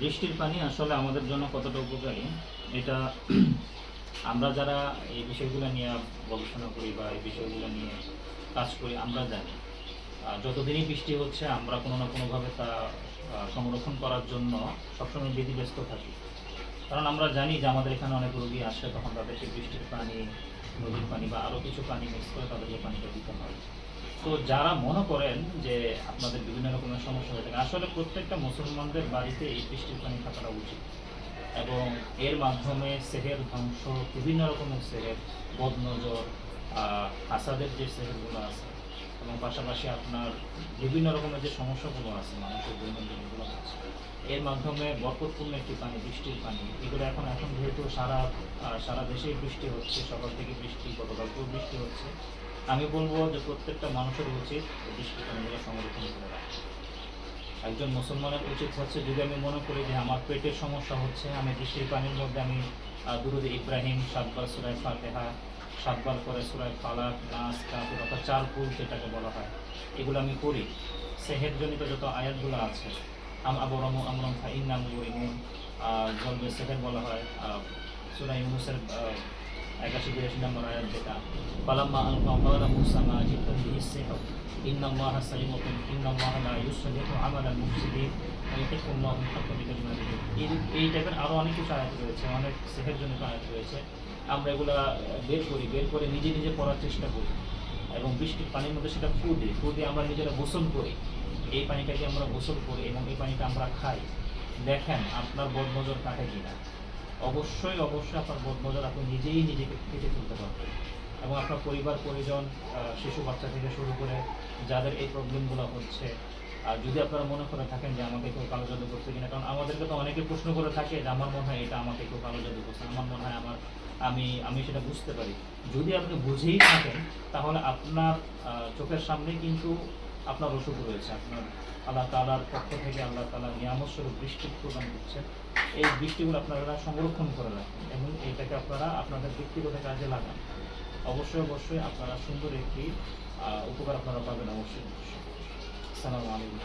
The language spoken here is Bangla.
বৃষ্টির পানি আসলে আমাদের জন্য কতটা উপকারী, এটা আমরা যারা এই বিষয়গুলো নিয়ে গবেষণা করি বা এই বিষয়গুলো নিয়ে কাজ করি, আমরা জানি। যতদিনই বৃষ্টি হচ্ছে, আমরা কোনো না কোনোভাবে তা সংরক্ষণ করার জন্য সবসময় বিধিব্যস্ত থাকি। কারণ আমরা জানি যে আমাদের এখানে অনেক রোগী আসে, তখন তাদেরকে বৃষ্টির পানি, নদীর পানি বা আরও কিছু পানি মিক্স করে তাদেরকে পানিটা দিতে হয়। তো যারা মনে করেন যে আপনাদের বিভিন্ন রকমের সমস্যা হয়ে থাকে, আসলে প্রত্যেকটা মুসলমানদের বাড়িতে এই বৃষ্টির পানি থাকাটা উচিত। এবং এর মাধ্যমে সেহের ধ্বংস, বিভিন্ন রকমের সেহের, বদনজর হাসাদের যে সেহেরগুলো আছে, এবং পাশাপাশি আপনার বিভিন্ন রকমের যে সমস্যাগুলো আছে, মানুষের দৈনন্দিনগুলো আছে, এর মাধ্যমে বরকতপূর্ণ একটি পানি, বৃষ্টির পানি, এগুলো এখন এখন যেহেতু সারা সারা দেশেই বৃষ্টি হচ্ছে, সকাল থেকে বৃষ্টি, গতকালকেও বৃষ্টি হচ্ছে আমি বলব যে প্রত্যেকটা মানুষের উচিত বৃষ্টির সংরক্ষণ করে রাখা একজন মুসলমানের উচিত হচ্ছে যদি আমি মনে করি যে আমার পেটের সমস্যা হচ্ছে, আমি বৃষ্টির পানির মধ্যে আমি দুরুদ ইব্রাহিম, সাতবার সুরায় ফাতেহা, সাতবার করে সুরায় ফালাক নাস কাপুর অর্থাৎ চার ফুল যেটাকে বলা হয়, এগুলো আমি করি। সেহের সেহেরজনিত যত আয়াতগুলো আছে, আম আবরম আমরম ফা ইন্নাম গরিমু জলবে সেহের বলা হয় সুরাই ইউনুসের একাশি বিরাশি নম্বর আয়াত যেটা পালাম্মা আল কামালা মুসা মা জিতুম বিহি সেহর ইন্না আল্লাহ সালিমুকুম ইন্না আল্লাহ লা ইউসলিহু আমালাল মুফসিদিন ওয়া ইয়াহিকুল্লাহু হাক্কা বিকালিমাতিহি এই এই টাইপের আরও অনেক কিছু আয়াত রয়েছে অনেক সেহের জন্য আয়াত রয়েছে আমরা এগুলা বের করি বের করে নিজে নিজে পড়ার চেষ্টা করি এবং বৃষ্টির পানির মধ্যে সেটা ফু দিই ফু দিয়ে আমরা নিজেরা গোসল করি এই পানিটাকে আমরা গোসল করি এবং এই পানিটা আমরা খাই দেখেন আপনার বদনজর কাটে কিনা অবশ্যই অবশ্যই আপনার বদনজর আপনি নিজেই নিজেকে কেটে তুলতে পারবেন। এবং আপনার পরিবার, পরিজন শিশু, বাচ্চা থেকে শুরু করে যাদের এই প্রবলেমগুলো হচ্ছে, আর যদি আপনারা মনে করে থাকেন যে আমাকে কেউ কালো জাদু করছে কিনা, কারণ আমাদেরকে তো অনেকে প্রশ্ন করে থাকে যে আমার মনে হয় এটা আমাকে কেউ কালো জাদু করছে আমার মনে হয় আমার, আমি আমি সেটা বুঝতে পারি। যদি আপনি বুঝেই থাকেন, তাহলে আপনার চোখের সামনে কিন্তু আপনার অসুখ রয়েছে, আপনার আল্লাহ তালার পক্ষ থেকে আল্লাহ তালা নিয়ামত স্বরূপ বৃষ্টি প্রদান করছেন এই বৃষ্টিগুলো আপনারা সংরক্ষণ করে রাখেন এবং এটাকে আপনারা আপনাদের ব্যক্তিগত কাজে লাগান। অবশ্যই অবশ্যই আপনারা সুন্দর একটি উপকার আপনারা পাবেন অবশ্যই। সালাম আলাইকুম।